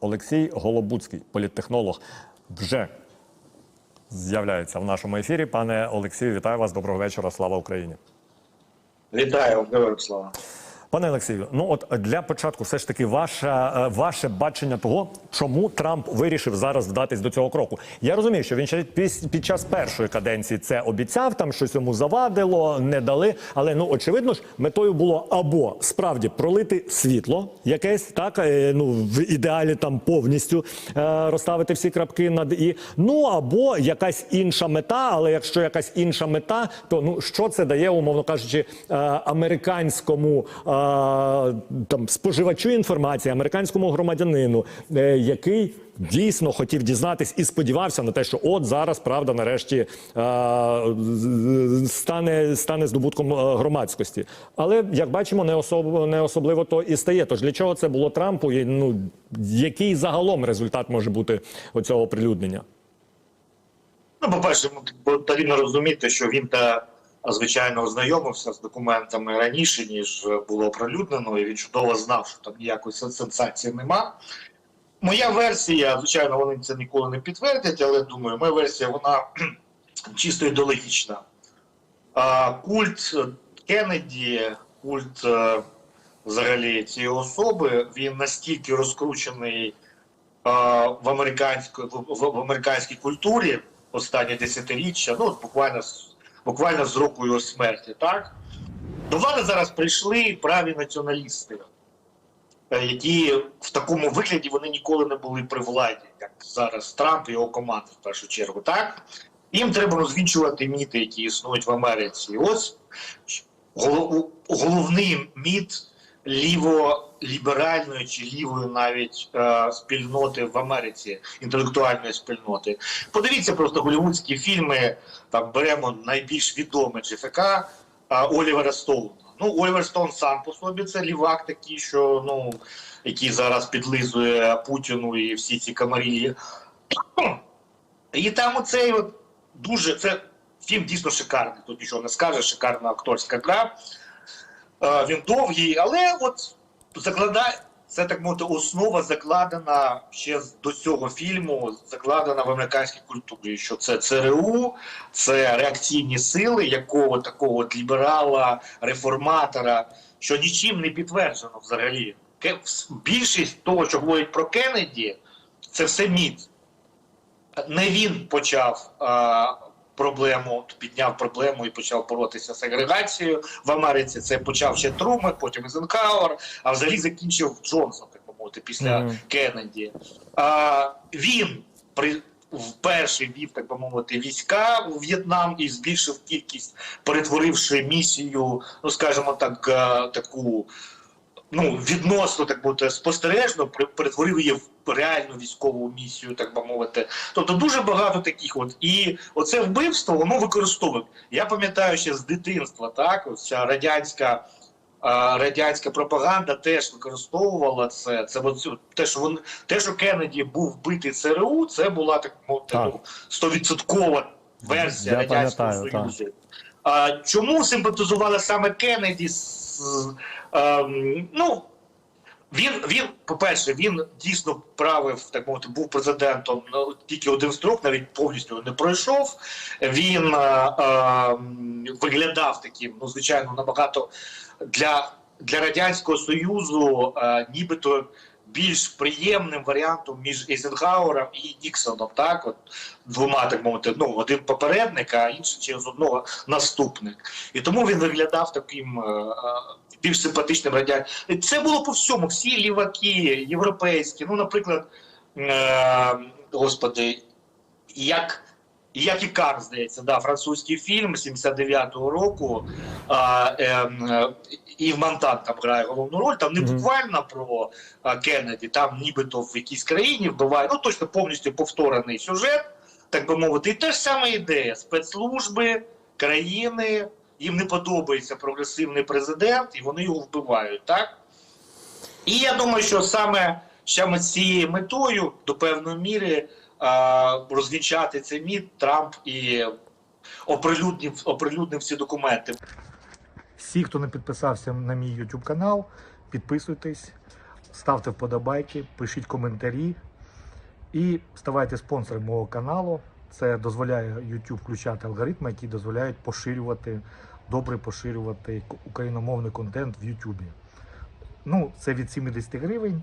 Олексій Голобуцький, політтехнолог, вже з'являється в нашому ефірі. Пане Олексію, вітаю вас. Доброго вечора. Слава Україні. Вітаю, героям слава. Пане Олексію, ну от для початку, все ж таки, ваше, е, ваше бачення того, чому Трамп вирішив зараз вдатись до цього кроку. Я розумію, що він ще під час першої каденції це обіцяв, там щось йому завадило, не дали. Але ну очевидно ж, метою було або справді пролити світло, якесь так, е, ну в ідеалі там повністю е, розставити всі крапки над і. Ну або якась інша мета. Але якщо якась інша мета, то ну що це дає, умовно кажучи, е, американському. Е, там споживачу інформації, американському громадянину, е, який дійсно хотів дізнатись і сподівався на те, що от зараз правда нарешті е, стане, стане здобутком е, громадськості. Але як бачимо, не особливо не особливо то і стає. Тож для чого це було Трампу? І, ну який загалом результат може бути оцього прилюднення? Ну, по-перше, ну, потрібно розуміти, що він та звичайно ознайомився з документами раніше, ніж було оприлюднено, і він чудово знав, що там ніякої сенсації нема. Моя версія, звичайно, вони це ніколи не підтвердять, але думаю, моя версія вона чисто ідеологічна. Культ Кеннеді, культ е, взагалі цієї особи, він настільки розкручений в американській в, в, американській культурі останні десятиріччя, ну буквально буквально з року його смерті, так до влади зараз прийшли праві націоналісти, е, які в такому вигляді вони ніколи не були при владі, як зараз Трамп і його команда в першу чергу. Так їм треба розвінчувати міти, які існують в Америці. Ось голов- головний міт ліво-ліберальної чи лівої навіть е, спільноти в Америці, інтелектуальної спільноти. Подивіться просто голівудські фільми. Там беремо найбільш відоме ЖФК Олівера Стоуна. Ну, Олівер Стоун сам по собі це лівак такий, що ну який зараз підлизує Путіну і всі ці камарії. І там оцей от дуже це фільм дійсно шикарний. Тут нічого не скаже, шикарна акторська гра. Е, Він довгий, але от закладає це так мовити, основа закладена ще до цього фільму, закладена в американській культурі. Що це ЦРУ, це реакційні сили, якого такого от ліберала, реформатора, що нічим не підтверджено взагалі. Більшість того, що говорять про Кеннеді, це все міт не він почав а, проблему, підняв проблему і почав боротися з сегрегацією в Америці. Це почав ще Трумен, потім Езенхауер, а взагалі закінчив Джонсон, так би мовити, після Мгм. Кеннеді. А, він при вперше вів, так би мовити, війська у В'єтнам і збільшив кількість, перетворивши місію, ну скажімо так, таку ну, відносно так бути спостережно перетворив її в реальну військову місію, так би мовити. Тобто дуже багато таких от. І оце вбивство воно використовує. Я пам'ятаю ще з дитинства, так, ось ця радянська. Радянська пропаганда теж використовувала це. Це те, що він те, що Кеннеді був вбитий ЦРУ, це була так мовити ну, стовідсоткова версія Я радянського союзу. А, чому симпатизували саме Кеннеді? з- ну, він, він, по-перше, він дійсно правив, так мовити, був президентом ну, тільки один строк, навіть повністю не пройшов. Він е, е, виглядав таким, ну, звичайно, набагато для, для Радянського Союзу, е, нібито більш приємним варіантом між Ейзенхауером і Ніксоном, так, от двома, так мовити, ну, один попередник, а інший через одного наступник. І тому він виглядав таким. е, е, більш симпатичним радян. Це було по всьому. Всі ліваки, європейські. Ну, наприклад, е, господи, як. Як і Кар, здається, да, французький фільм 79-го року, а, е, і в Монтан там грає головну роль. Там не буквально про а, Кеннеді, там нібито в якійсь країні вбиває, ну точно повністю повторений сюжет, так би мовити. І те ж саме ідея: спецслужби, країни, їм не подобається прогресивний президент, і вони його вбивають, так? І я думаю, що саме, саме з цією метою до певної міри розвінчати цей міт Трамп і оприлюднив, оприлюднив ці документи. Всі, хто не підписався на мій YouTube канал, підписуйтесь. ставте вподобайки, пишіть коментарі і ставайте спонсором мого каналу. Це дозволяє YouTube включати алгоритми, які дозволяють поширювати, добре поширювати україномовний контент в YouTube. Ну, це від 70 гривень.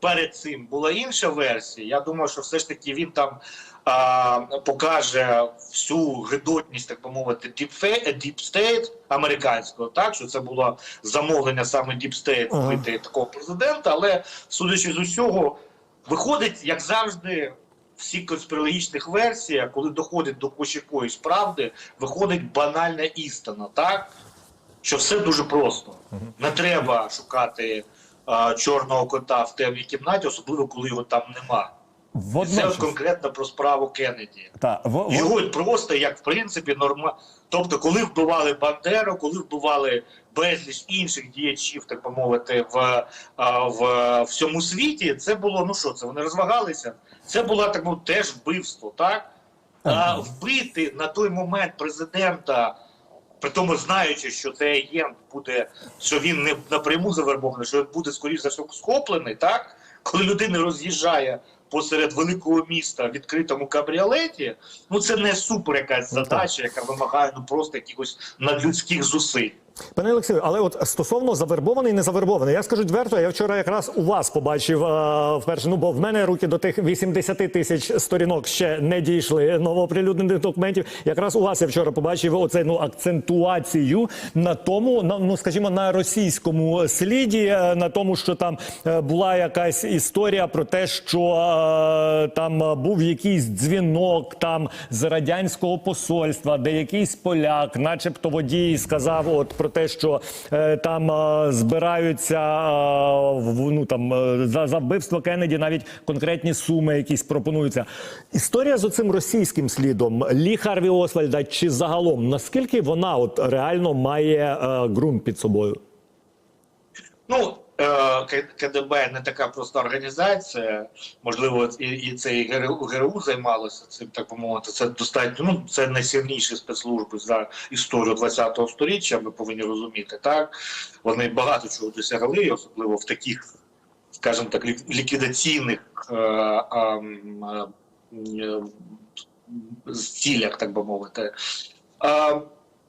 перед цим була інша версія. Я думаю, що все ж таки він там а, покаже всю гидотність, так би мовити, state американського, так що це було замовлення саме Ага. вбити такого президента. Але судячи з усього, виходить, як завжди. в Всіх конспірологічних версіях, коли доходить до хоч якоїсь правди, виходить банальна істина, так? Що все дуже просто. Не треба шукати а, чорного кота в темній кімнаті, особливо коли його там нема. Це от конкретно про справу Кеннеді. та, в, в, Його просто як в принципі норма. Тобто, коли вбивали Бандеру, коли вбивали безліч інших діячів, так би мовити, в, в всьому світі, це було ну що це? Вони розвагалися. Це було так мовити, теж вбивство, так? А вбити на той момент президента, при тому знаючи, що цей агент буде, що він не напряму завербований, що він буде скоріш за все схоплений, так? Коли людина роз'їжджає посеред великого міста в відкритому кабріолеті, ну це не супер якась Ну, задача, яка вимагає ну просто якихось надлюдських зусиль. Пане Олексію, але от стосовно завербований, не завербований, я скажу відверто, я вчора якраз у вас побачив е, вперше. Ну бо в мене руки до тих 80 тисяч сторінок ще не дійшли новооприлюднених документів. Якраз у вас я вчора побачив оцей ну акцентуацію на тому, на ну скажімо, на російському сліді, е, на тому, що там е, була якась історія про те, що е, там був якийсь дзвінок там з радянського посольства, де якийсь поляк, начебто водій, сказав от про те, що е, там е, збираються е, ну там за, за вбивство Кеннеді навіть конкретні суми якісь пропонуються. Історія з оцим російським слідом Лі Харві Освальда чи загалом наскільки вона от реально має ґрунт під собою? Ну, КДБ не така проста організація. Можливо, і, і це і ГРУ, ГРУ займалося цим, так би мовити. Це достатньо. Ну, це найсильніші спецслужби за історію ХХ століття. Ми повинні розуміти. Так вони багато чого досягли, особливо в таких, скажімо так, ліквідаційних е, е, е, цілях, так би мовити. Е,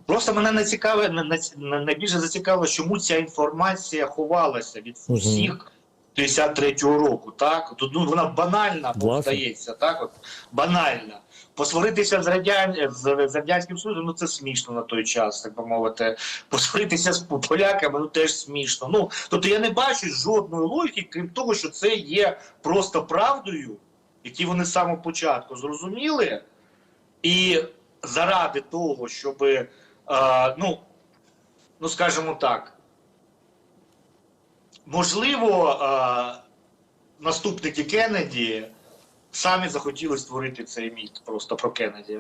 Просто мене не цікаве, найбільше зацікавило, чому ця інформація ховалася від всіх 53-го року. Так Тут ну, вона банальна здається, так от банальна. Посваритися з радян з, радянським союзом, ну це смішно на той час, так би мовити. Посваритися з поляками, ну теж смішно. Ну тобто я не бачу жодної логіки, крім того, що це є просто правдою, які вони з самого початку зрозуміли, і заради того, щоб е, ну, ну скажімо так, можливо, е, наступники Кеннеді самі захотіли створити цей міт просто про Кеннеді.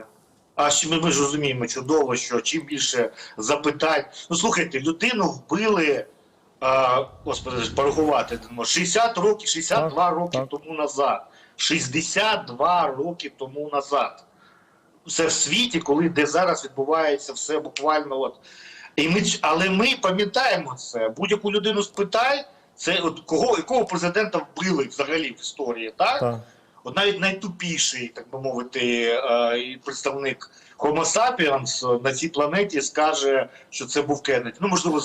А ще ми, ми ж розуміємо чудово, що чим більше запитань. Ну слухайте, людину вбили. А, господи, порахувати 60 років, 62 Так, роки так. тому назад. 62 роки тому назад. Це в світі, коли де зараз відбувається все буквально от. І ми, але ми пам'ятаємо це. Будь-яку людину спитай, це от кого, якого президента вбили взагалі в історії, так? Так. От навіть найтупіший, так би мовити, е, представник Homo sapiens на цій планеті скаже, що це був Кеннеді. Ну, можливо,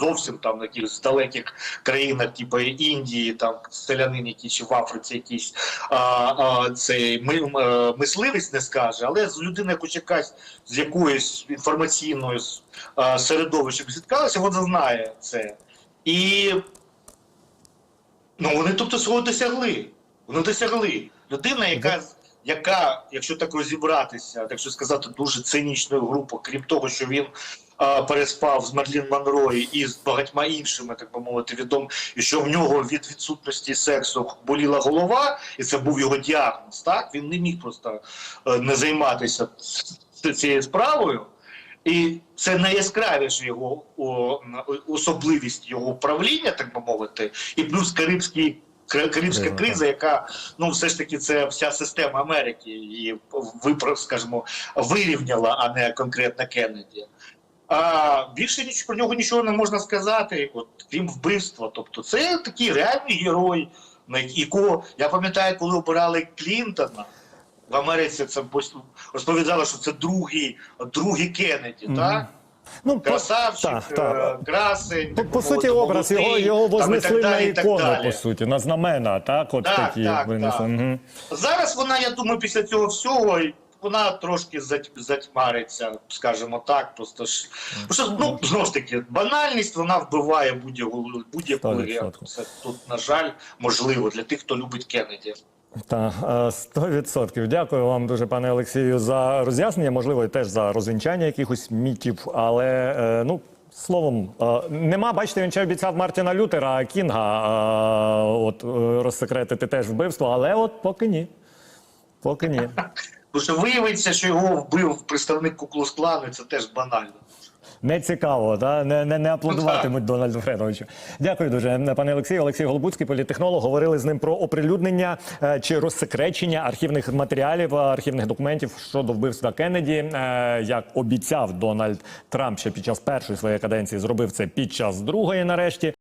зовсім там на якихось далеких країнах, типу Індії, там селянин, який чи в Африці якийсь а, а, цей ми, е, мисливець не скаже, але з людиною, хоч якась з якоюсь інформаційною а, середовищем зіткалася, вона знає це. І ну, вони тобто свого досягли. Вони досягли. Людина, яка, яка, якщо так розібратися, так що сказати, дуже цинічною групою, крім того, що він а, переспав з Мерлін Монро і з багатьма іншими, так би мовити, відом, і що в нього від відсутності сексу боліла голова, і це був його діагноз. Так він не міг просто е, не займатися цією справою. І це найяскравіша його о, особливість його правління, так би мовити, і плюс Карибський. Карибська Криза, яка ну все ж таки це вся система Америки її випро, скажімо, вирівняла, а не конкретно Кеннеді. А більше ніч про нього нічого не можна сказати, от крім вбивства. Тобто, це такий реальний герой, на якого я пам'ятаю, коли обирали Клінтона. В Америці це розповідали, що це другий, другий Кеннеді, Мгм. так? Ну, Красавчик, так, так. е, красень. По, по суті, образ його, молодий, його вознесли на ікону, по суті, на знамена, так? От Так, такі так, винесли. так. Мгм. Зараз вона, я думаю, після цього всього вона трошки затьмариться, скажімо так. Просто ж що, ну знову ж таки, банальність вона вбиває будь-яку будь-яку 100%. Це тут, на жаль, можливо для тих, хто любить Кеннеді. Так, е, 100%. Дякую вам дуже, пане Олексію, за роз'яснення, можливо, і теж за розвінчання якихось мітів, але е, ну. Словом, е, нема, бачите, він ще обіцяв Мартіна Лютера, Кінга е, от, е, розсекретити теж вбивство, але от поки ні. Поки ні. Тому що виявиться, що його вбив представник Куклус-клану, це теж банально. Не цікаво, та не, не, не аплодуватимуть Дональду Фредовичу. Дякую дуже, пане Олексію. Олексій Голубуцький, політехнолог, Говорили з ним про оприлюднення е, чи розсекречення архівних матеріалів, е, архівних документів щодо вбивства Кеннеді. Е, Як обіцяв Дональд Трамп ще під час першої своєї каденції, зробив це під час другої нарешті.